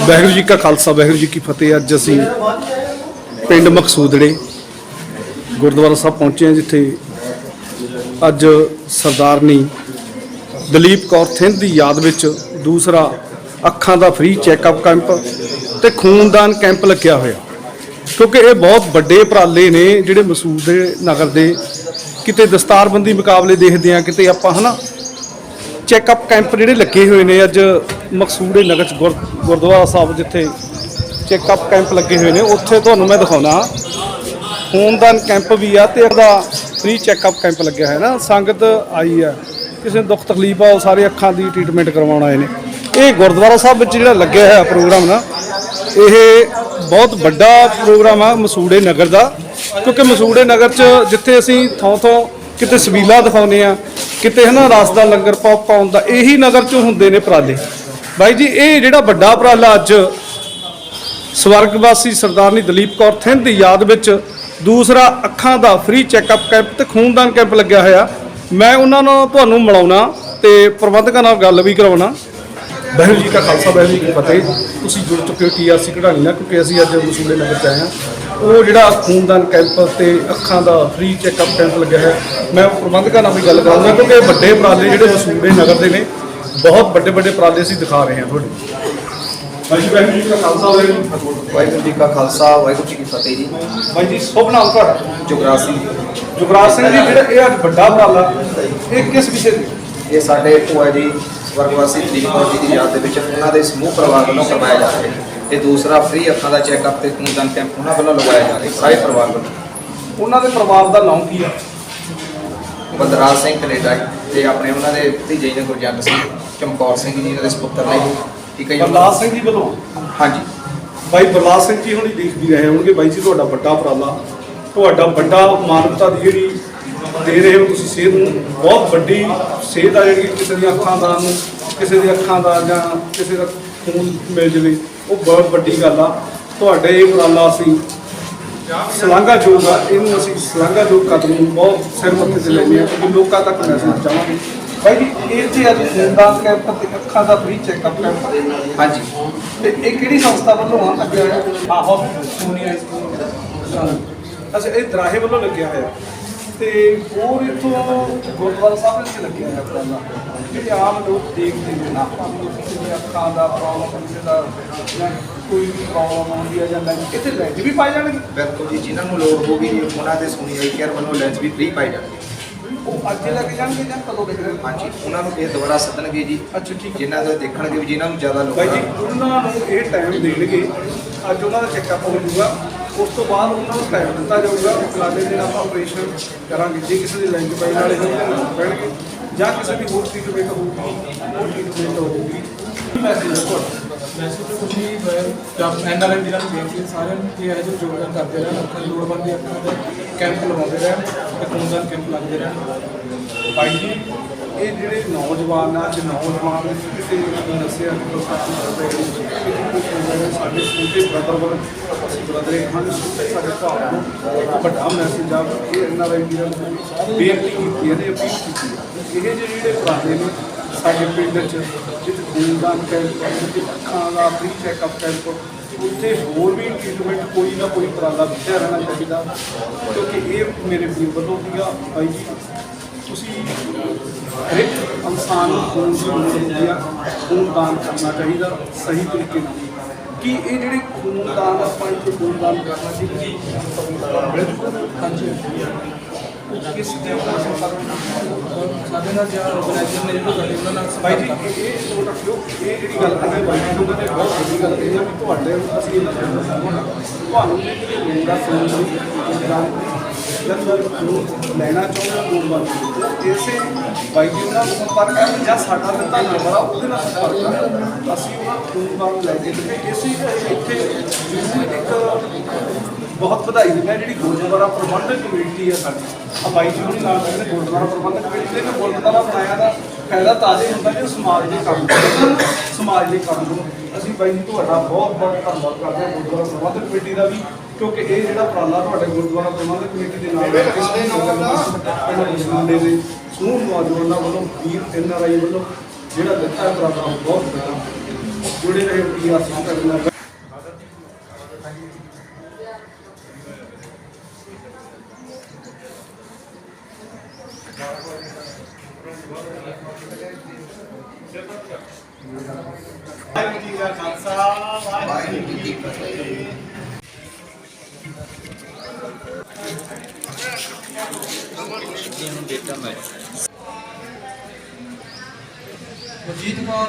ਵਾਹਿਗੁਰੂ ਜੀ ਕਾ ਖਾਲਸਾ, ਵਾਹਿਗੁਰੂ ਜੀ ਕੀ ਫਤਿਹ। ਅੱਜ ਅਸੀਂ ਪਿੰਡ ਮਕਸੂਦੜੇ ਗੁਰਦੁਆਰਾ ਸਾਹਿਬ ਪਹੁੰਚੇ ਹਾਂ, ਜਿੱਥੇ ਅੱਜ ਸਰਦਾਰਨੀ ਦਲੀਪ ਕੌਰ ਥਿੰਦ ਦੀ ਯਾਦ ਵਿੱਚ ਦੂਸਰਾ ਅੱਖਾਂ ਦਾ ਫ੍ਰੀ ਚੈੱਕਅਪ ਕੈਂਪ ਤੇ ਖੂਨਦਾਨ ਕੈਂਪ ਲੱਗਿਆ ਹੋਇਆ। ਕਿਉਂਕਿ ਇਹ ਬਹੁਤ ਵੱਡੇ ਉਪਰਾਲੇ ਨੇ ਜਿਹੜੇ ਮਸੂਦ ਦੇ ਨਗਰ ਦੇ ਕਿਤੇ ਦਸਤਾਰਬੰਦੀ ਮੁਕਾਬਲੇ ਦੇਖਦੇ ਆ ਕਿਤੇ ਆਪਾਂ ਹਨਾ ਚੈੱਕਅਪ ਕੈਂਪ ਜਿਹੜੇ ਲੱਗੇ ਹੋਏ ਨੇ ਅੱਜ ਮਕਸੂੜੇ ਨਗਰ ਚ ਗੁਰ- ਗੁਰਦੁਆਰਾ ਸਾਹਿਬ ਜਿੱਥੇ ਚੈੱਕਅਪ ਕੈਂਪ ਲੱਗੇ ਹੋਏ ਨੇ, ਉੱਥੇ ਤੁਹਾਨੂੰ ਮੈਂ ਦਿਖਾਉਣਾ। ਖੂਨਦਾਨ ਕੈਂਪ ਵੀ ਆ ਤੇ ਉਹਦਾ ਫ੍ਰੀ ਚੈੱਕਅਪ ਕੈਂਪ ਲੱਗਿਆ ਹੋਇਆ ਨਾ। ਸੰਗਤ ਆਈ ਆ। ਕਿਸੇ ਨੂੰ ਦੁੱਖ ਤਕਲੀਫ ਆ, ਉਹ ਸਾਰੇ ਅੱਖਾਂ ਦੀ ਟ੍ਰੀਟਮੈਂਟ ਕਰਵਾਉਣ ਆਏ ਨੇ। ਇਹ ਗੁਰਦੁਆਰਾ ਸਾਹਿਬ ਵਿੱਚ ਜਿਹੜਾ ਲੱਗਿਆ ਹੋਇਆ ਪ੍ਰੋਗਰਾਮ ਨਾ, ਇਹ ਬਹੁਤ ਵੱਡਾ ਪ੍ਰੋਗਰਾਮ ਆ ਮਸੂੜੇ ਨਗਰ ਦਾ। ਕਿਉਂਕਿ ਮਸੂੜੇ ਨਗਰ ਚ ਜਿੱਥੇ ਅਸੀਂ ਥੋਂ ਥੋਂ ਕਿਤੇ ਸਬੀਲਾ ਦਿਖਾਉਂਦੇ ਆ, ਕਿਤੇ ਹਨਾ ਰਸ ਦਾ ਲੰਗਰ ਪਾ ਪਾਉਣ ਦਾ, ਇਹੀ ਨਗਰ 'ਚੋਂ ਹੁੰਦੇ ਨੇ ਉਪਰਾਲੇ ਬਾਈ ਜੀ, ਇਹ ਜਿਹੜਾ ਵੱਡਾ ਉਪਰਾਲਾ ਅੱਜ ਸਵਰਗਵਾਸੀ ਸਰਦਾਰਨੀ ਦਲੀਪ ਕੌਰ ਥਿੰਦ ਦੀ ਯਾਦ ਵਿੱਚ ਦੂਸਰਾ ਅੱਖਾਂ ਦਾ ਫ੍ਰੀ ਚੈੱਕਅਪ ਕੈਂਪ ਤੇ ਖੂਨਦਾਨ ਕੈਂਪ ਲੱਗਿਆ ਹੋਇਆ। ਮੈਂ ਉਹਨਾਂ ਨਾਲ ਤੁਹਾਨੂੰ ਮਿਲਾਉਣਾ ਤੇ ਪ੍ਰਬੰਧਕਾਂ ਨਾਲ ਗੱਲ ਵੀ ਕਰਾਉਣਾ। ਵਾਹਿਗੁਰੂ ਜੀ ਕਾ ਖਾਲਸਾ, ਵਾਹਿਗੁਰੂ ਜੀ ਕੀ ਫਤਿਹ। ਤੁਸੀਂ ਜੁੜ ਚੁੱਕੇ ਹੋ ਟੀਆਰਸੀ ਕਢਾਣੀ ਨਾਲ, ਕਿਉਂਕਿ ਅਸੀਂ ਅੱਜ ਮਸੂਲੇ ਨਗਰ ਚ ਆਏ ਹਾਂ। ਉਹ ਜਿਹੜਾ ਖੂਨਦਾਨ ਕੈਂਪ ਤੇ ਅੱਖਾਂ ਦਾ ਫ੍ਰੀ ਚੈੱਕਅਪ ਕੈਂਪ ਲੱਗਿਆ ਹੈ ਮੈਂ ਪ੍ਰਬੰਧਕਾਂ ਨਾਲ ਵੀ ਗੱਲ ਕਰਾਂਗਾ ਕਿਉਂਕਿ ਇਹ ਵੱਡੇ ਉਪਰਾਲੇ ਜਿਹੜੇ ਮਸੂਲੇ ਨਗਰ ਦੇ ਨੇ ਬਹੁਤ ਵੱਡੇ ਵੱਡੇ ਉਪਰਾਲੇ ਅਸੀਂ ਦਿਖਾ ਰਹੇ ਹਾਂ ਤੁਹਾਡੇ। ਵਾਹਿਗੁਰੂ ਜੀ ਕਾ ਖਾਲਸਾ ਵਾਹਿਗੁਰੂ ਜੀ ਕੀ ਫਤਿਹ। ਵਾਹਿਗੁਰੂ ਜੀ ਕਾ ਖਾਲਸਾ ਵਾਹਿਗੁਰੂ ਜੀ ਕੀ ਫਤਿਹ ਜੀ। ਭਾਈ ਜੀ ਸ਼ੁਭ ਨਾਮ ਤੁਹਾਡਾ? ਜੁਗਰਾਸੀ ਜੁਗਰਾਜ ਸਿੰਘ ਜੀ ਜਿਹੜਾ ਇਹ ਅੱਜ ਵੱਡਾ ਉਪਰਾਲਾ ਇਹ ਕਿਸ ਵਿਸ਼ੇ ਤੇ? ਇਹ ਸਾਡੇ ਭੂਆ ਜੀ ਸਵਰਗਵਾਸੀ ਜੀ ਦੀ ਯਾਦ ਦੇ ਵਿੱਚ ਉਹਨਾਂ ਦੇ ਸਮੂਹ ਪਰਿਵਾਰ ਵੱਲੋਂ ਕਰਵਾਇਆ ਜਾ ਰਿਹਾ ਹੈ। ਇਹ ਦੂਸਰਾ ਫ੍ਰੀ ਅੱਖਾਂ ਦਾ ਚੈੱਕਅਪ ਤੇ ਖੂਨਦਾਨ ਕੈਂਪ ਉਹਨਾਂ ਵੱਲੋਂ ਲਗਾਇਆ ਜਾ ਰਿਹਾ ਸਾਰੇ ਪਰਿਵਾਰ ਵੱਲੋਂ। ਉਹਨਾਂ ਦੇ ਪਰਿਵਾਰ ਦਾ ਨਾਮ ਕੀ ਆ? ਬਲਰਾਜ ਸਿੰਘ ਕੈਨੇਡਾ ਤੇ ਆਪਣੇ ਉਹਨਾਂ ਦੇ ਭਤੀਜੇ ਨੇ ਗੁਰਜੰਟ ਸਿੰਘ ਚਮਕੌਰ ਸਿੰਘ ਜੀ ਇਹਨਾਂ ਦੇ ਸੁਪੁੱਤਰ ਨੇ ਠੀਕ ਹੈ ਜੀ। ਬਰਲਾਸ ਸਿੰਘ ਜੀ ਵੱਲੋਂ? ਹਾਂਜੀ। ਭਾਈ ਬਰਲਾਸ ਸਿੰਘ ਜੀ ਹੁਣੀ ਦੇਖ ਵੀ ਰਹੇ ਹੋਣਗੇ ਬਾਈ ਜੀ ਤੁਹਾਡਾ ਵੱਡਾ ਉਪਰਾਲਾ। ਤੁਹਾਡਾ ਵੱਡਾ ਮਾਨਵਤਾ ਦੀ ਜਿਹੜੀ ਦੇ ਰਹੇ ਹੋ ਤੁਸੀਂ ਸੇਧ ਨੂੰ ਬਹੁਤ ਵੱਡੀ ਸੇਧ ਆ ਜਿਹੜੀ ਕਿਸੇ ਦੀਆਂ ਅੱਖਾਂ ਦਾ ਨੂੰ ਕਿਸੇ ਦੀ ਅੱਖਾਂ ਦਾ ਜਾਂ ਕਿਸੇ ਦਾ ਖੂਨ ਮਿਲ ਜਵੇ। ਉਹ ਬਹੁਤ ਵੱਡੀ ਗੱਲ ਆ। ਤੁਹਾਡੇ ਇਹ ਉਪਰਾਲਾ ਅਸੀਂ ਸਲਾਘਾ ਯੋਗ ਆ। ਇਹਨੂੰ ਅਸੀਂ ਸਲਾਘਾ ਯੋਗ ਕਦਮ ਨੂੰ ਬਹੁਤ ਸਿਰ ਮੱਥੇ ਤੇ ਲੈਂਦੇ ਹਾਂ ਕਿਉਂਕਿ ਲੋਕਾਂ ਤੱਕ ਮੈਸੇਜ ਚਾਹਾਂਗੇ। ਭਾਈ ਜੀ ਇਹ ਤੇ ਅੱਜ ਖੂਨਦਾਨ ਕੈਂਪ ਤੇ ਅੱਖਾਂ ਦਾ ਫ੍ਰੀ ਚੈੱਕਅਪ ਕੈਂਪ ਹਾਂਜੀ। ਤੇ ਇਹ ਕਿਹੜੀ ਸੰਸਥਾ ਵੱਲੋਂ ਆ ਲੱਗਿਆ ਹੋਇਆ? ਹਾਂ ਹਸਪੀਟਲ ਸੋਨੀਆ ਸਕੂਲ ਅੱਛਾ ਇਹ ਦਰਾਹੇ ਵੱਲੋਂ ਲੱਗਿਆ ਹੋਇਆ। ਤੇ ਹੋਰ ਇੱਥੋਂ ਗੁਰਦੁਆਰਾ ਸਾਹਿਬ ਵਿੱਚ ਲੱਗਿਆ ਹੋਇਆ ਪ੍ਰੋਗਰਾਮ ਜਿਹੜੇ ਆਮ ਲੋਕ ਦੇਖਦੇ ਨੇ ਨਾ ਨੂੰ ਕਿਸੇ ਦੇ ਅੱਖਾਂ ਦਾ ਪ੍ਰੋਬਲਮ ਕਿਸੇ ਦਾ ਜਾਂ ਕੋਈ ਵੀ ਪ੍ਰੋਬਲਮ ਆਉਂਦੀ ਹੈ ਜਾਂ ਲੈਂਸ ਇੱਥੇ ਲੈਂਸ ਵੀ ਪਾਏ ਜਾਣਗੇ। ਬਿਲਕੁਲ ਜੀ ਜਿਨ੍ਹਾਂ ਨੂੰ ਲੋੜ ਹੋਗੀ ਉਹਨਾਂ ਦੇ ਸੋਨੀ ਆਈ ਕੇਅਰ ਵੱਲੋਂ ਲੈਂਸ ਵੀ ਫ੍ਰੀ ਪਾਈ ਜਾਣਗੇ। ਉਹ ਅੱਗੇ ਲੱਗ ਜਾਣਗੇ ਜਾਂ ਕਦੋਂ ਲੱਗ ਜਾਣਗੇ? ਹਾਂਜੀ ਉਹਨਾਂ ਨੂੰ ਇਹ ਦੁਬਾਰਾ ਸੱਦਣਗੇ ਜੀ। ਅੱਛਾ ਠੀਕ ਹੈ। ਜਿਨ੍ਹਾਂ ਦਾ ਦੇਖਣਗੇ ਵੀ ਜਿਨ੍ਹਾਂ ਨੂੰ ਜ਼ਿਆਦਾ ਲੋੜ ਬਾਈ ਜੀ ਉਹਨਾਂ ਨੂੰ ਇਹ ਟਾਈਮ ਦੇਣਗੇ। ਅੱਜ ਉਹਨਾਂ ਦਾ ਚੈੱਕਅਪ ਹੋ ਜਾਊਗਾ। ਉਸ ਤੋਂ ਬਾਅਦ ਉਹਨਾਂ ਨੂੰ ਟਾਈਮ ਦਿੱਤਾ ਜਾਊਗਾ, ਫਲਾਣੇ ਦਿਨ ਆਪਾਂ ਆਪਰੇਸ਼ਨ ਕਰਾਂਗੇ, ਜੇ ਕਿਸੇ ਦੇ ਲੈਂਜ ਪਾਈ ਵਾਲੇ ਹੋਣਗੇ ਪੈਣਗੇ, ਜਾਂ ਕਿਸੇ ਦੀ ਹੋਰ ਟ੍ਰੀਟਮੈਂਟ ਹੋਊਗੀ, ਉਹ ਟ੍ਰੀਟਮੈਂਟ ਹੋਊਗੀ। ਮੈਸੇਜ ਹੈ ਵੈਸੇ ਤਾਂ ਕੁਝ ਨਹੀਂ ਜਦ ਐਨਆਰਆਈ ਵੀਰਾਂ ਬੇਨਤੀ ਸਾਰਿਆਂ ਨੂੰ ਕਿ ਇਹ ਜੋ ਯੋਗਦਾਨ ਕਰਦੇ ਰਹਿਣ ਅੱਖਾਂ ਦੀ ਲੋੜਵੰਦ ਅੱਖਾਂ ਦੇ ਕੈਂਪ ਲਗਾਉਂਦੇ ਰਹਿਣ ਤੇ ਖੂਨਦਾਨ ਕੈਂਪ ਲੱਗਦੇ ਰਹਿਣ। ਭਾਈ ਜੀ, ਇਹ ਜਿਹੜੇ ਨੌਜਵਾਨ ਆ ਅੱਜ ਨੌਜਵਾਨ ਕਿਸੇ ਨੇ ਦੱਸਿਆ ਕਿ ਲੋਕਾਂ ਕਰਦੇ ਨੇ ਸਾਡੇ ਛੋਟੇ ਬ੍ਰਦਰ ਵੱਲ ਅਸੀਂ ਬ੍ਰਦਰ ਹਾਂ ਛੋਟੇ ਸਾਡੇ ਭਰਾ ਨੂੰ ਇੱਕ ਵੱਡਾ ਮੈਸੇਜ ਆ, ਇਹ ਇਹਨਾਂ ਦਾ ਬੇਨਤੀ ਕੀਤੀ ਹੈ ਨੇ ਅਪੀਲ ਕੀਤੀ ਹੈ ਇਹ ਜਿਹੇ ਜਿਹੜੇ ਪੁਰਾਣੇ ਨੇ, ਸਾਡੇ ਪਿੰਡ 'ਚ ਖੂਨਦਾਨ ਕੈਂਪ ਜਿੱਥੇ ਅੱਖਾਂ ਦਾ ਫ੍ਰੀ ਚੈੱਕਅਪ ਕੈਂਪ ਉੱਥੇ ਹੋਰ ਵੀ ਟ੍ਰੀਟਮੈਂਟ ਕੋਈ ਨਾ ਕੋਈ ਉਪਰਾਲਾ ਦਿੱਤਾ ਰਹਿਣਾ ਚਾਹੀਦਾ। ਕਿਉਂਕਿ ਇਹ ਮੇਰੇ ਵੀਰ ਵੱਲੋਂ ਸੀਗਾ ਭਾਈ ਜੀ, ਤੁਸੀਂ ਹਰ ਇੱਕ ਇਨਸਾਨ ਨੂੰ ਖੂਨ ਦੀ ਲੋੜ ਹੁੰਦੀ ਆ, ਖੂਨ ਕਰਨਾ ਚਾਹੀਦਾ, ਸਹੀ ਤਰੀਕੇ ਨਾਲ। ਕੀ ਇਹ ਜਿਹੜੇ ਖੂਨਦਾਨ ਆਪਾਂ ਇੱਥੇ ਖੂਨਦਾਨ ਕਰਨਾ ਸੀ ਹਾਂਜੀ। ਕਿਸ ਦੇ ਸਾਡੇ ਨਾਲ ਜਿਹੜਾ ਆਰਗੇਨਾਈਜ਼ਰ ਨੇ ਜਿਹੜੇ ਕਰਦੇ ਉਹਨਾਂ ਨਾਲ ਭਾਈ ਜੀ ਇਹ ਇਹ ਨੋਟ ਰੱਖਿਓ ਇਹ ਜਿਹੜੀ ਗੱਲ ਬਾਈ ਨੂੰ ਤੇ ਬਹੁਤ ਵੱਡੀ ਗੱਲ ਵੀ ਤੁਹਾਡੇ ਅਸੀਂ ਇਹਨਾਂ ਸਾਹਮਣਾ ਤੁਹਾਨੂੰ ਮੇਰਾ ਫੋਨ ਦੀ ਜਦ ਨੂੰ ਲੈਣਾ ਚਾਹੁੰਦਾ ਫੋਨ ਇਸੇ ਬਾਈ ਜੀ ਉਹਨਾਂ ਨੂੰ ਸੰਪਰਕ ਕਰਨ ਜਾਂ ਸਾਡਾ ਦਿੱਤਾ ਨੰਬਰ ਆ, ਉਹਦੇ ਨਾਲ ਸੰਪਰਕ ਕਰਨ ਅਸੀਂ ਉਹਨਾਂ ਫੋਨ ਬੰਦ ਲੈ ਕੇ ਤੇ ਇਸੇ ਇੱਥੇ ਇੱਕ ਬਹੁਤ ਵਧਾਈ ਦਿੰਦਾ ਜਿਹੜੀ ਗੁਰਦੁਆਰਾ ਪ੍ਰਬੰਧਕ ਕਮੇਟੀ ਹੈ ਸਾਡੀ। ਆ ਬਾਈ ਜੀ ਹੁਣੀ ਨਾਲ ਕਹਿੰਦੇ ਗੁਰਦੁਆਰਾ ਪ੍ਰਬੰਧਕ ਕਮੇਟੀ ਦੇ ਵੀ ਗੁਰਦੁਆਰਾ ਬਣਾਇਆ ਦਾ ਫਾਇਦਾ ਤਾਜ਼ੇ ਹੁੰਦਾ ਜੇ ਸਮਾਜ ਦੇ ਕੰਮ ਕਰਨ ਸਮਾਜ ਦੇ ਕੰਮ ਨੂੰ ਅਸੀਂ ਬਾਈ ਜੀ, ਤੁਹਾਡਾ ਬਹੁਤ ਬਹੁਤ ਧੰਨਵਾਦ ਕਰਦੇ ਹਾਂ ਗੁਰਦੁਆਰਾ ਪ੍ਰਬੰਧਕ ਕਮੇਟੀ ਦਾ ਵੀ। ਕਿਉਂਕਿ ਇਹ ਜਿਹੜਾ ਉਪਰਾਲਾ ਤੁਹਾਡੇ ਗੁਰਦੁਆਰਾ ਪ੍ਰਬੰਧਕ ਕਮੇਟੀ ਦੇ ਨਾਲ ਇਸ ਦੇ ਮੁੰਡੇ ਦੇ। ਸਮੂਹ ਨੌਜਵਾਨਾਂ ਵੱਲੋਂ ਵੀਰ ਐਨ ਆਰ ਆਈ ਵੱਲੋਂ ਜਿਹੜਾ ਦਿੱਤਾ ਹੈ ਉਪਰਾਲਾ ਬਹੁਤ ਵੱਡਾ ਜੁੜੇ ਰਹੇ ਕੀ ਆਸਾਂ ਕਰਨਾ ਅਜੀਤ ਕੌਰ।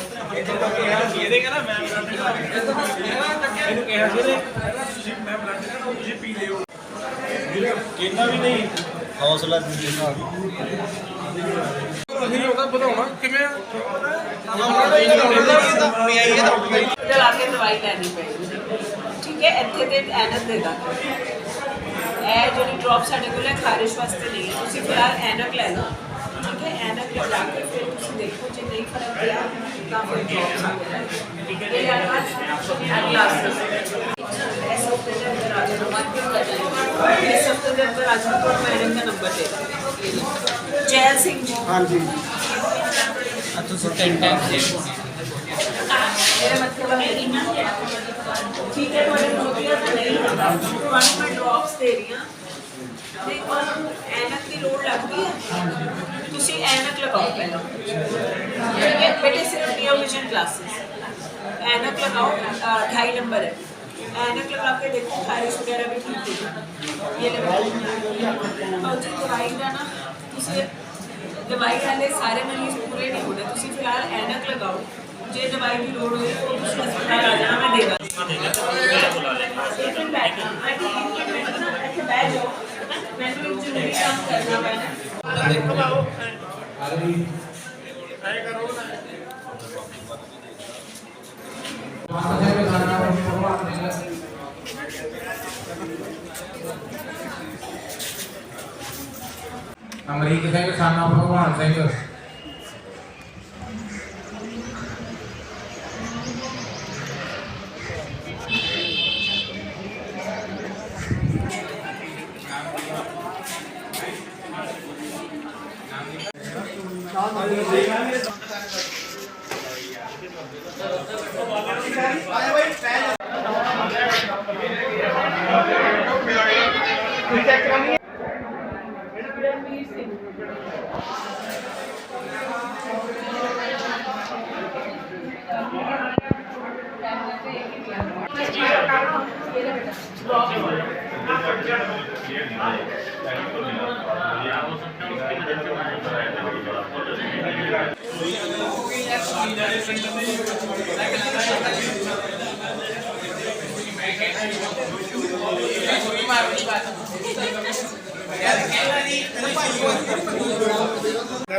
ਚਲਾ ਕੇ ਦਵਾਈ ਲੈਣੀ ਪਏਗੀ ਠੀਕ ਹੈ, ਇੱਥੇ ਤੇ ਐਨਕ ਦੇ ਦਾਂਗੇ ਇਹ ਜਿਹੜੀ ਡ੍ਰੌਪ ਸਾਡੇ ਕੋਲ ਹੈ, ਖਾਰਿਸ਼ ਵਾਸਤੇ ਨਹੀਂ ਹੈ। ਤੁਸੀਂ ਫਿਲਹਾਲ ਐਨਕ ਲੈ ਲਓ। ਠੀਕ ਹੈ ਐਨਕ ਲਗਾ ਕੇ ਫਿਰ ਤੁਸੀਂ ਦੇਖੋ ਜੇ ਨਹੀਂ ਫ਼ਰਕ ਪਿਆ ਤਾਂ ਫਿਰ ਡ੍ਰੌਪ ਸਾਡੇ ਲੈ ਠੀਕ ਹੈ ਇਹ ਗਲਾਸਸ ਇਸ ਹਫ਼ਤੇ ਦੇ ਅੰਦਰ ਆ ਜਾਣਾ ਇਸ ਹਫ਼ਤੇ ਦੇ ਅੰਦਰ ਆ ਜਾਣਾ ਪਰ ਮੈਂ ਐਨਕ ਦਾ ਨੰਬਰ ਦੇ ਦਾਂਗੀ ਜੈਲ ਸਿੰਘ ਜੀ ਹਾਂਜੀ ਮੇਰਾ ਮਤਲਬ ਹੈ ਇੰਨਾ ਠੀਕ ਹੈ ਤੁਹਾਡੇ ਨੋਟੀਆਂ ਤਾਂ ਨਹੀਂ ਹੁੰਦਾ ਤੁਹਾਨੂੰ ਮੈਂ ਡ੍ਰੌਪਸ ਦੇ ਰਹੀ ਹਾਂ ਤੇ ਤੁਹਾਨੂੰ ਐਨਕ ਦੀ ਲੋੜ ਲੱਗਦੀ ਹੈ ਤੁਸੀਂ ਐਨਕ ਲਗਾਓ ਪਹਿਲਾਂ। ਠੀਕ ਹੈ? ਬੇਟੇ ਸਿਰਫ ਨਿਓ ਵਿਜ਼ਨ ਗਲਾसेस ਐਨਕ ਲਗਾਓ ਅ, ਢਾਈ ਨੰਬਰ ਹੈ। ਐਨਕ ਦੇਖੋ ਖਾਰਿਸ਼ ਵਗੈਰਾ ਵੀ ਠੀਕ ਹੋ ਜਾਏਗੀ ਇਹ ਲਗਾਓ ਔਰ ਜੀ ਦਵਾਈ ਦਾ ਨਾ ਤੁਸੀਂ ਦਵਾਈ ਵਾਲੇ ਸਾਰੇ ਮਰੀਜ਼ ਪੂਰੇ ਨਹੀਂ ਹੋਣੇ। ਤੁਸੀਂ ਫਿਲਹਾਲ ਐਨਕ ਲਗਾਓ ਜੇ ਦਵਾਈ ਦੀ ਲੋੜ ਹੋਈ ਤਾਂ ਤੁਸੀਂ ਹਸਪਤਾਲ ਆ ਜਾਣਾ ਮੈਂ ਦੇਗਾ। ਮੈਨੂੰ ਜ਼ਰੂਰੀ ਕੰਮ ਕਰਨਾ ਪੈਣਾ। ਅਮਰੀਕ ਸਿੰਘ ਸਾਨਾ ਭਗਵਾਨ ਸਿੰਘ।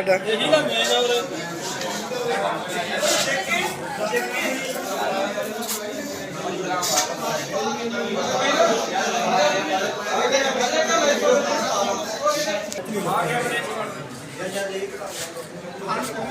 ada.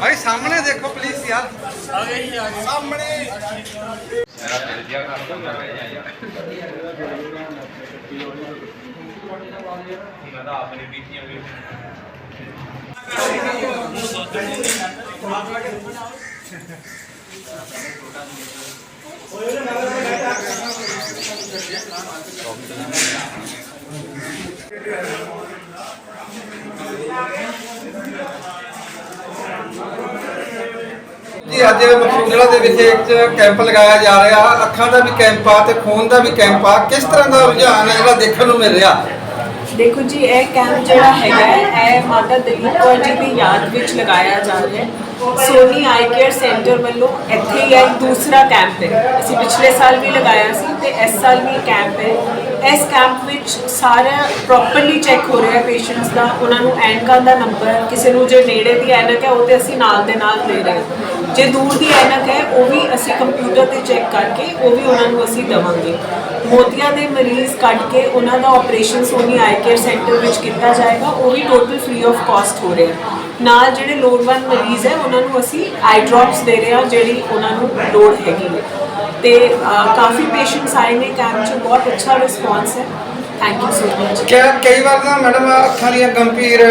ਭਾਈ ਸਾਹਮਣੇ ਦੇਖੋ ਪਲੀਜ਼ ਯਾਰ ਜੀ, ਅੱਜ ਮਕਸੂਦਲਾ ਦੇ ਵਿੱਚ ਇੱਕ ਕੈਂਪ ਲਗਾਇਆ ਜਾ ਰਿਹਾ। ਅੱਖਾਂ ਦਾ ਵੀ ਕੈਂਪ ਆ ਤੇ ਖੂਨ ਦਾ ਵੀ ਕੈਂਪ ਆ। ਕਿਸ ਤਰ੍ਹਾਂ ਦਾ ਰੁਝਾਨ ਹੈ ਜਿਹੜਾ ਦੇਖਣ ਨੂੰ ਮਿਲ ਰਿਹਾ? ਦੇਖੋ ਜੀ, ਇਹ ਕੈਂਪ ਜਿਹੜਾ ਹੈਗਾ ਇਹ ਮਾਤਾ ਦਲੀਪ ਕੌਰ ਜੀ ਦੀ ਯਾਦ ਵਿੱਚ ਲਗਾਇਆ ਜਾ ਰਿਹਾ ਹੈ। ਸੋਨੀ ਆਈ ਕੇਅਰ ਸੈਂਟਰ ਵੱਲੋਂ ਇੱਥੇ ਹੀ ਇਹ ਦੂਸਰਾ ਕੈਂਪ ਹੈ। ਅਸੀਂ ਪਿਛਲੇ ਸਾਲ ਵੀ ਲਗਾਇਆ ਸੀ ਤੇ ਇਸ ਸਾਲ ਵੀ ਕੈਂਪ ਹੈ। ਇਸ ਕੈਂਪ ਵਿੱਚ ਸਾਰਾ ਪ੍ਰੋਪਰਲੀ ਚੈੱਕ ਹੋ ਰਿਹਾ ਪੇਸ਼ੈਂਟਸ ਦਾ, ਉਹਨਾਂ ਨੂੰ ਐਨਕਾਂ ਦਾ ਨੰਬਰ ਕਿਸੇ ਨੂੰ ਜੇ ਨੇੜੇ ਦੀ ਐਨਕ ਹੈ, ਉਹ ਤੇ ਅਸੀਂ ਨਾਲ ਦੇ ਨਾਲ ਦੇ ਰਹੇ ਹਾਂ। ਜੇ ਦੂਰ ਦੀ ਐਨਕ ਹੈ, ਉਹ ਵੀ ਅਸੀਂ ਕੰਪਿਊਟਰ ਤੇ ਚੈੱਕ ਕਰਕੇ, ਉਹ ਵੀ ਉਹਨਾਂ ਨੂੰ ਅਸੀਂ ਦੇਵਾਂਗੇ। ਮੋਤੀਆਂ ਦੇ ਮਰੀਜ਼ ਕੱਢ ਕੇ ਉਹਨਾਂ ਦਾ operation Soni eye care centre ਵਿੱਚ ਕੀਤਾ ਜਾਏਗਾ, ਉਹ ਵੀ ਟੋਟਲ ਫ੍ਰੀ ਆਫ ਕਾਸਟ ਹੋ ਰਿਹਾ ਨਾਲ ਜਿਹੜੇ ਲੋੜਵੰਦ ਮਰੀਜ਼ ਹੈ, ਉਹਨਾਂ ਨੂੰ ਅਸੀਂ ਆਈ ਡ੍ਰੌਪਸ ਦੇ ਰਹੇ ਹਾਂ, ਜਿਹੜੀ ਉਹਨਾਂ ਨੂੰ ਲੋੜ ਹੈਗੀ ਹੈ। ਤੇ ਕਾਫੀ ਪੇਸ਼ੈਂਟਸ ਆਏ ਨੇ ਕੈਂਪ 'ਚ ਬਹੁਤ ਅੱਛਾ ਰਿਸਪੌਂਸ ਹੈ। ਥੈਂਕ ਯੂ ਸੋ ਮਚ ਕਿ ਕਈ ਵਾਰ ਨਾ ਮੈਡਮ ਅੱਖਾਂ ਦੀਆਂ ਗੰਭੀਰ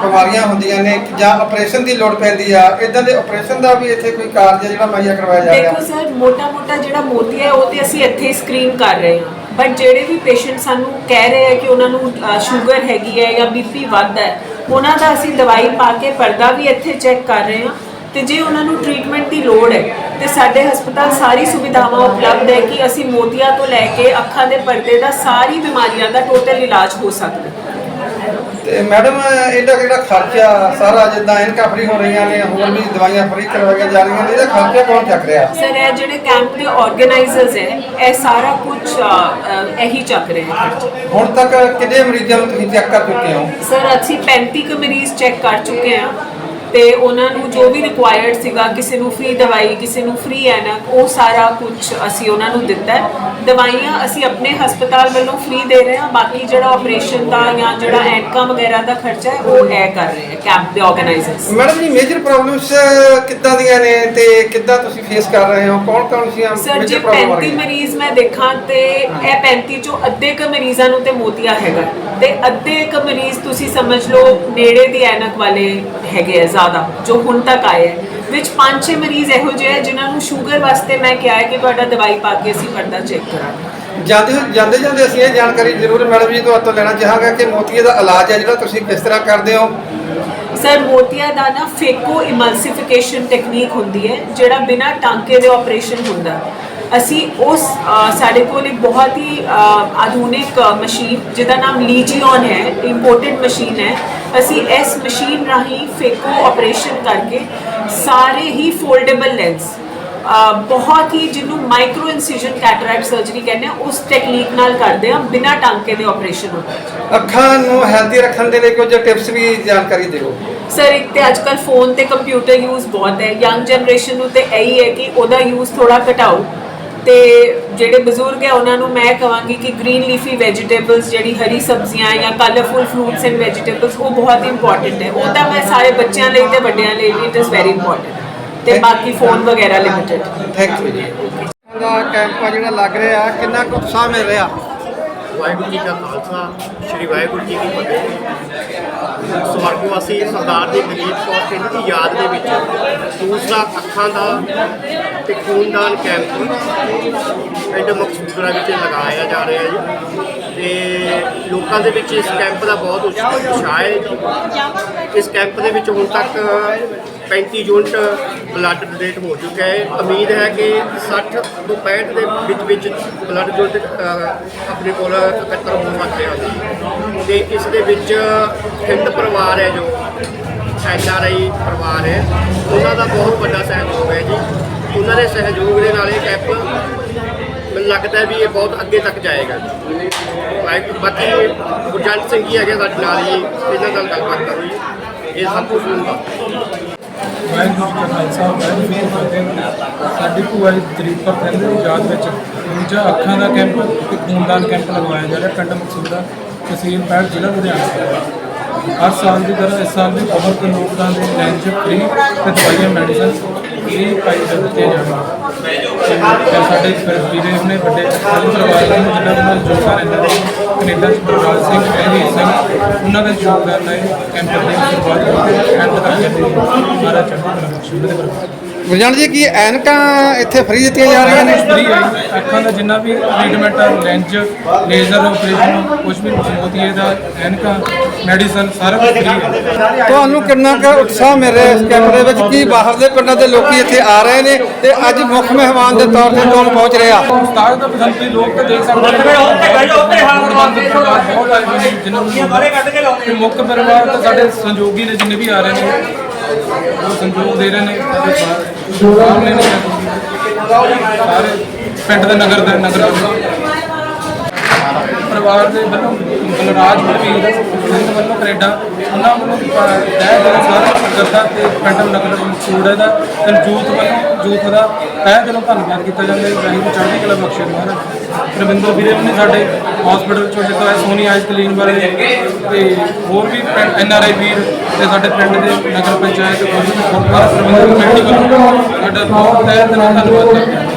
ਬਿਮਾਰੀਆਂ ਹੁੰਦੀਆਂ ਨੇ ਜਾਂ ਆਪਰੇਸ਼ਨ ਦੀ ਲੋੜ ਪੈਂਦੀ ਆ। ਇਦਾਂ ਦੇ ਆਪਰੇਸ਼ਨ ਦਾ ਵੀ ਇੱਥੇ ਕੋਈ ਕਾਰਜ ਹੈ ਜਿਹੜਾ ਮੁਹੱਈਆ ਕਰਵਾਇਆ ਜਾ ਰਿਹਾ? ਦੇਖੋ ਸਰ ਮੋਟਾ ਮੋਟਾ ਜਿਹੜਾ ਮੋਤੀ ਹੈ ਉਹ ਤੇ ਅਸੀਂ ਇੱਥੇ ਸਕਰੀਨ ਕਰ ਰਹੇ ਹਾਂ। ਬਟ ਜਿਹੜੇ ਵੀ ਪੇਸ਼ੈਂਟ ਸਾਨੂੰ ਕਹਿ ਰਹੇ ਆ ਕਿ ਉਹਨਾਂ ਨੂੰ ਸ਼ੂਗਰ ਹੈਗੀ ਹੈ ਜਾਂ ਬੀਪੀ ਵੱਧ ਹੈ ਉਹਨਾਂ ਦਾ ਅਸੀਂ ਦਵਾਈ ਪਾ ਕੇ ਪਰਦਾ ਵੀ ਇੱਥੇ ਚੈੱਕ ਕਰ ਰਹੇ ਹਾਂ। ਤੇ ਜੇ ਉਹਨਾਂ ਨੂੰ ਟ੍ਰੀਟਮੈਂਟ ਦੀ ਲੋੜ ਹੈ ਤੇ ਸਾਡੇ ਹਸਪਤਾਲ ਸਾਰੀ ਸੁਵਿਧਾਵਾਂ ਉਪਲਬਧ ਹੈ ਕਿ ਅਸੀਂ ਮੋਤੀਆਂ ਤੋਂ ਲੈ ਕੇ ਅੱਖਾਂ ਦੇ ਪਰਦੇ ਦਾ ਸਾਰੀ ਬਿਮਾਰੀਆਂ ਦਾ ਟੋਟਲ ਇਲਾਜ ਹੋ ਸਕਦਾ ਤੇ ਮੈਡਮ ਇਹਦਾ ਜਿਹੜਾ ਖਰਚਾ ਸਾਰਾ ਜਿੱਦਾਂ ਇਨਕਾ ਫ੍ਰੀ ਹੋ ਰਹੀਆਂ ਨੇ ਹੋਰ ਵੀ ਦਵਾਈਆਂ ਫ੍ਰੀ ਕਰਵਾਈਆਂ ਜਾ ਰਹੀਆਂ ਨੇ ਇਹਦਾ ਖਰਚਾ ਕੌਣ ਚੱਕ ਰਿਹਾ? ਸਰ ਇਹ ਜਿਹੜੇ ਕੈਂਪ ਦੇ ਆਰਗੇਨਾਈਜ਼ਰਸ ਹੈ ਇਹ ਸਾਰਾ ਕੁਝ ਇਹੀ ਚੱਕ ਰਹੇ ਹੈ ਖਰਚਾ। ਹੁਣ ਤੱਕ ਕਿੰਨੇ ਮਰੀਜ਼ਾਂ ਨੂੰ ਤੁਸੀਂ ਚੈੱਕ ਕਰ ਚੁੱਕੇ ਹੋ? ਸਰ ਅਸੀਂ 35 ਕੁ ਮਰੀਜ਼ ਚੈੱਕ ਕਰ ਚੁੱਕੇ ਹਾਂ। ਤੇ ਉਹਨਾਂ ਨੂੰ ਜੋ ਵੀ ਰਿਕੁਆਇਰਡ ਸੀਗਾ ਕਿਸੇ ਨੂੰ ਫ੍ਰੀ ਦਵਾਈ ਕਿਸੇ ਨੂੰ ਫ੍ਰੀ ਐਨਕ ਉਹ ਸਾਰਾ ਕੁਝ ਅਸੀਂ ਉਹਨਾਂ ਨੂੰ ਦਿੱਤਾ ਹੈ। ਦਵਾਈਆਂ ਅਸੀਂ ਆਪਣੇ ਹਸਪਤਾਲ ਵੱਲੋਂ ਫ੍ਰੀ ਦੇ ਰਹੇ ਹਾਂ ਬਾਕੀ ਜਿਹੜਾ ਆਪਰੇਸ਼ਨ ਦਾ ਜਾਂ ਜਿਹੜਾ ਐਨਕਾਂ ਵਗੈਰਾ ਦਾ ਖਰਚਾ ਹੈ ਉਹ ਇਹ ਕਰ ਰਹੇ ਹੈ ਕੈਂਪ ਦੇ organizers madam ji major problems ਕਿੱਦਾਂ ਦੀਆਂ ਨੇ ਤੇ ਕਿੱਦਾਂ ਤੁਸੀਂ ਫੇਸ ਕਰ ਰਹੇ ਹੋ? ਕੌਣ ਕੌਣ ਸੀ ਸਰ ਜੇ 35 ਮਰੀਜ਼ ਮੈਂ ਦੇਖਾਂ ਤੇ ਇਹ 35 ਚੋਂ ਅੱਧੇ ਕ ਮਰੀਜ਼ਾਂ ਨੂੰ ਤੇ ਮੋਤੀਆ ਹੈਗਾ। ਤੇ ਅੱਧੇ ਕ ਮਰੀਜ਼ ਤੁਸੀਂ ਸਮਝ ਲਓ ਨੇੜੇ ਦੀ ਐਨਕ ਵਾਲੇ ਹੈਗੇ ਆ ਜ਼ਿਆਦਾ ਜੋ ਹੁਣ ਤੱਕ ਆਏ ਹੈ। ਵਿੱਚ 5-6 ਮਰੀਜ਼ ਇਹੋ ਜਿਹੇ ਹੈ ਜਿਨ੍ਹਾਂ ਨੂੰ ਸ਼ੂਗਰ ਵਾਸਤੇ ਮੈਂ ਕਿਹਾ ਹੈ ਕਿ ਤੁਹਾਡਾ ਦਵਾਈ ਪਾ ਕੇ ਅਸੀਂ ਪਰਦਾ ਚੈੱਕ ਕਰਾਂਗੇ। ਜਾਂਦੇ ਜਾਂਦੇ ਜਾਂਦੇ ਅਸੀਂ ਇਹ ਜਾਣਕਾਰੀ ਜ਼ਰੂਰ ਮੈਡਮ ਜੀ ਤੋਂ ਲੈਣਾ ਚਾਹਾਂਗਾ ਕਿ ਮੋਤੀਏ ਦਾ ਇਲਾਜ ਹੈ ਜਿਹੜਾ ਤੁਸੀਂ ਕਿਸ ਤਰ੍ਹਾਂ ਕਰਦੇ ਹੋ? ਸਰ ਮੋਤੀਆ ਦਾ ਨਾ ਫੇਕੋ ਇਮਲਸੀਫਿਕੇਸ਼ਨ ਟੈਕਨੀਕ ਹੁੰਦੀ ਹੈ ਜਿਹੜਾ ਬਿਨਾ ਟਾਂਕੇ ਦੇ ਆਪਰੇਸ਼ਨ ਹੁੰਦਾ। ਅਸੀਂ ਉਸ ਸਾਡੇ ਕੋਲ ਇੱਕ ਬਹੁਤ ਹੀ ਆਧੁਨਿਕ ਮਸ਼ੀਨ ਜਿਹਦਾ ਨਾਮ ਲੀਜੀਓਨ ਹੈ ਇੰਪੋਰਟਡ ਮਸ਼ੀਨ ਹੈ ਅਸੀਂ ਇਸ ਮਸ਼ੀਨ ਰਾਹੀਂ ਫੇਕੋ ਆਪਰੇਸ਼ਨ ਕਰਕੇ ਸਾਰੇ ਹੀ ਫੋਲਡੇਬਲ ਲੈਂਸ ਬਹੁਤ ਹੀ ਜਿਹਨੂੰ ਮਾਈਕਰੋ ਇਨਸਿਜਨ ਕੈਟਰੈਕਟ ਸਰਜਰੀ ਕਹਿੰਦੇ ਆ ਉਸ ਟੈਕਨੀਕ ਨਾਲ ਕਰਦੇ ਆ ਬਿਨਾਂ ਟਾਂਕੇ ਦੇ ਆਪਰੇਸ਼ਨ ਹੁੰਦਾ ਅੱਖਾਂ ਨੂੰ ਹੈਲਦੀ ਰੱਖਣ ਦੇ ਲਈ ਕੁਝ ਟਿਪਸ ਵੀ ਜਾਣਕਾਰੀ ਦਿਓ। ਸਰ ਇੱਕ ਤੇ ਅੱਜਕੱਲ ਫੋਨ ਤੇ ਕੰਪਿਊਟਰ ਯੂਜ਼ ਬਹੁਤ ਹੈ ਯੰਗ ਜਨਰੇਸ਼ਨ ਨੂੰ ਤੇ ਇਹੀ ਹੈ ਕਿ ਉਹਦਾ ਯੂਜ਼ ਥੋੜਾ ਘਟਾਓ। ਤੇ ਜਿਹੜੇ ਬਜ਼ੁਰਗ ਹੈ ਉਹਨਾਂ ਨੂੰ ਮੈਂ ਕਹਾਂਗੀ ਕਿ ਗ੍ਰੀਨ ਲੀਫੀ ਵੈਜੀਟੇਬਲਸ ਜਿਹੜੀ ਹਰੀ ਸਬਜ਼ੀਆਂ ਜਾਂ ਕਲਰਫੁਲ ਫਰੂਟਸ ਐਂਡ ਵੈਜੀਟੇਬਲਸ ਉਹ ਬਹੁਤ ਇੰਪੋਰਟੈਂਟ ਹੈ। ਉਹ ਤਾਂ ਮੈਂ ਸਾਰੇ ਬੱਚਿਆਂ ਲਈ ਤੇ ਵੱਡਿਆਂ ਲਈ ਵੀ ਇਟ ਇਜ਼ ਵੈਰੀ ਇੰਪੋਰਟੈਂਟ ਤੇ ਬਾਕੀ ਫੋਨ ਵਗੈਰਾ ਲਿਮਿਟਡ ਥੈਂਕ ਯੂ ਜੀ। ਦਾ ਕੈਂਪ ਜਿਹੜਾ ਲੱਗ ਰਿਹਾ ਕਿੰਨਾ ਕੁ ਉਤਸ਼ਾਹ ਮਿਲ ਰਿਹਾ? ਵਾਹਿਗੁਰੂ ਜੀ ਕਾ ਖਾਲਸਾ, ਸ੍ਰੀ ਵਾਹਿਗੁਰੂ ਜੀ ਕੀ ਫਤਿਹ। ਸਵਰਗਵਾਸੀ ਸਰਦਾਰ ਦੀ ਦਲੀਪ ਕੌਰ ਸਿੰਘ ਦੀ ਯਾਦ ਦੇ ਵਿੱਚ ਦੂਸਰਾ ਅੱਖਾਂ ਦਾ ਤੇ ਖੂਨਦਾਨ ਕੈਂਪ ਪਿੰਡ ਮਕਸੂਦਰਾ ਵਿੱਚ ਲਗਾਇਆ ਜਾ ਰਿਹਾ ਜੀ। ਤੇ ਲੋਕਾਂ ਦੇ ਵਿੱਚ ਇਸ ਕੈਂਪ ਦਾ ਬਹੁਤ ਉਤਸ਼ਾਹ ਉਤਸ਼ਾਹ ਹੈ। ਇਸ ਕੈਂਪ ਦੇ ਵਿੱਚ ਹੁਣ ਤੱਕ 35 ਯੂਨਿਟ ਬਲੱਡ ਡੋਨੇਟ ਹੋ ਚੁੱਕਾ ਹੈ। ਉਮੀਦ ਹੈ ਕਿ 60 ਤੋਂ 65 ਦੇ ਵਿੱਚ ਵਿੱਚ ਬਲੱਡ ਡੋਨੇਟ ਆਪਣੇ ਕੋਲ ਇਕੱਤਰ ਹੋਣ ਵਾਸਤੇ ਆ ਤੇ ਇਸ ਦੇ ਵਿੱਚ ਹਿੰਦ ਪਰਿਵਾਰ ਹੈ ਜੋ, ਐਨ ਆਰ ਆਈ ਪਰਿਵਾਰ ਹੈ। ਉਹਨਾਂ ਦਾ ਬਹੁਤ ਵੱਡਾ ਸਹਿਯੋਗ ਹੈ ਜੀ। ਉਹਨਾਂ ਦੇ ਸਹਿਯੋਗ ਦੇ ਨਾਲ ਇਹ ਕੈਂਪ ਲੱਗਦਾ ਵੀ ਇਹ ਬਹੁਤ ਅੱਗੇ ਤੱਕ ਜਾਏਗਾ। ਬਾਕੀ ਗੁਰਜੰਟ ਸਿੰਘ ਜੀ ਹੈਗੇ ਸਾਡੇ ਨਾਲ ਹੀ ਇਹਨਾਂ ਨਾਲ ਗੱਲਬਾਤ ਕਰੋ ਜੀ ਇਹ ਸਭ ਕੁਝ ਹੁੰਦਾ। ਵਾਹਿਗੁਰੂ ਜੀ ਖਾਲਸਾ, ਵਾਹਿਗੁਰੂ ਜੀ ਫਤਿਹ। ਸਾਡੀ ਭੂਆ ਜੀ ਦਲੀਪ ਸਿੰਘ ਦੀ ਯਾਦ ਵਿੱਚ। ਦੂਜਾ ਅੱਖਾਂ ਦਾ ਕੈਂਪ ਤੇ ਖੂਨਦਾਨ ਕੈਂਪ ਲਗਵਾਇਆ ਜਾ ਰਿਹਾ ਪਿੰਡ ਮਕਸੂਦਾ ਤਹਿਸੀਲ ਪੈੜ ਜ਼ਿਲ੍ਹਾ ਲੁਧਿਆਣਾ। ਹਰ ਸਾਲ ਦੀ ਤਰ੍ਹਾਂ ਇਸ ਸਾਲ ਵੀ ਬਹੁਤ ਲੋਕਾਂ ਦੇ ਲੈਂਜ ਫ੍ਰੀ ਤੇ ਦਵਾਈਆਂ ਮੈਡੀਸਨ ਫ੍ਰੀ ਪਾਈ ਦਿੱਤੇ ਜਾਣਗੇ ਸਾਡੇ ਵੀਰੇ ਨੇ ਵੱਡੇ ਪਰਿਵਾਰ ਦੇ ਜਿਨ੍ਹਾਂ ਨਾਲ ਜੋੜਦਾ ਰਹਿੰਦਾ ਕੈਨੇਡਾ ਚ ਬਲਰਾਜ ਸਿੰਘ ਐਵੀ ਸਿੰਘ ਉਹਨਾਂ ਦਾ ਯੋਗਦਾਨ ਹੈ, ਕੈਂਪ ਦੀ ਸ਼ੁਰੂਆਤ ਐਂਡ ਤੱਕ ਕਰਦੇ ਮਾਰਾ ਚੜ੍ਹਦੀ ਕਲਾ ਬਖਸ਼ੇ ਉਹਦੇ ਗੁਰਜੰਟ ਜੀ ਕੀ ਐਨਕਾਂ ਇੱਥੇ ਫ੍ਰੀ ਦਿੱਤੀਆਂ ਜਾ ਰਹੀਆਂ ਨੇ? ਫ੍ਰੀ ਹੈ ਅੱਖਾਂ ਦਾ ਜਿੰਨਾ ਵੀ ਟ੍ਰੀਟਮੈਂਟ ਹੈ ਲੈਂਜ ਲੇਜ਼ਰ ਆਪਰੇਸ਼ਨ ਕੁਝ ਵੀ ਮੋਤੀਏ ਦਾ ਐਨਕਾਂ ਮੈਡੀਸਨ ਸਾਰਾ ਕੁਝ ਫ੍ਰੀ ਹੈ। ਤੁਹਾਨੂੰ ਕਿੰਨਾ ਕੁ ਉਤਸ਼ਾਹ ਮਿਲ ਰਿਹਾ ਇਸ ਕੈਂਪ ਦੇ ਵਿੱਚ? ਕੀ ਬਾਹਰ ਦੇ ਪਿੰਡਾਂ ਦੇ ਲੋਕੀ ਇੱਥੇ ਆ ਰਹੇ ਨੇ ਤੇ ਅੱਜ ਮੁੱਖ ਮਹਿਮਾਨ ਦੇ ਤੌਰ ਤੇ ਕੌਣ ਪਹੁੰਚ ਰਿਹਾ? ਉਸਤਾਦ ਦਾ ਵੀ ਲੋਕ ਤਾਂ ਦੇਖ ਸਕਦੇ ਨੇ। ਜਿਨ੍ਹਾਂ ਨੂੰ ਮੁੱਖ ਪਰਿਵਾਰ ਤਾਂ ਸਾਡੇ ਸੰਯੋਗੀ ਨੇ ਜਿੰਨੇ ਵੀ ਆ ਰਹੇ ਨੇ। ਉਹ ਸੰਯੋਗ ਦੇ ਰਹੇ ਨੇ ਸਾਹਮਣੇ ਨੇ ਸਾਰੇ ਪਿੰਡ ਦੇ ਨਗਰ ਦੇ ਨਗਰ ਪਰਿਵਾਰ ਦੇ ਵੱਲੋਂ ਬਲਰਾਜ ਬਲਵੀਰ ਸਿੰਘ ਵੱਲੋਂ ਕੈਨੇਡਾ, ਉਹਨਾਂ ਵੱਲੋਂ ਤਹਿ ਦਿਲੋਂ ਸਾਰਾ ਕਰਦਾ ਤੇ ਪਿੰਡ ਨਗਰ ਮਕਸੂਦ ਦਾ, ਤੇ ਜੂਥ ਵੱਲੋਂ, ਜੂਥ ਦਾ ਤਹਿ ਦਿਲੋਂ ਧੰਨਵਾਦ ਕੀਤਾ ਜਾਂਦਾ ਹੈ। ਵਾਹਿਗੁਰੂ ਚੜ੍ਹਦੀ ਕਲਾ ਬਖਸ਼ੇ ਮਹਾਰਾਜ ਰਵਿੰਦਰ ਵੀਰੇ ਨੇ ਸਾਡੇ ਹਸਪੀਟਲ ਚੋਂ ਜਿੱਦਾਂ ਸੋਨੀ ਆਈਸ ਕਲੀਨ ਵਾਲੇ ਤੇ ਹੋਰ ਵੀ ਐਨ ਆਰ ਆਈ ਵੀਰ ਤੇ ਸਾਡੇ ਪਿੰਡ ਦੇ ਨਗਰ ਪੰਚਾਇਤ ਗੁਰਦੁਆਰਾ ਪ੍ਰਬੰਧਕ ਕਮੇਟੀ ਵੱਲੋਂ ਸਾਡਾ ਬਹੁਤ ਤਹਿ ਦਿਲੋਂ ਧੰਨਵਾਦ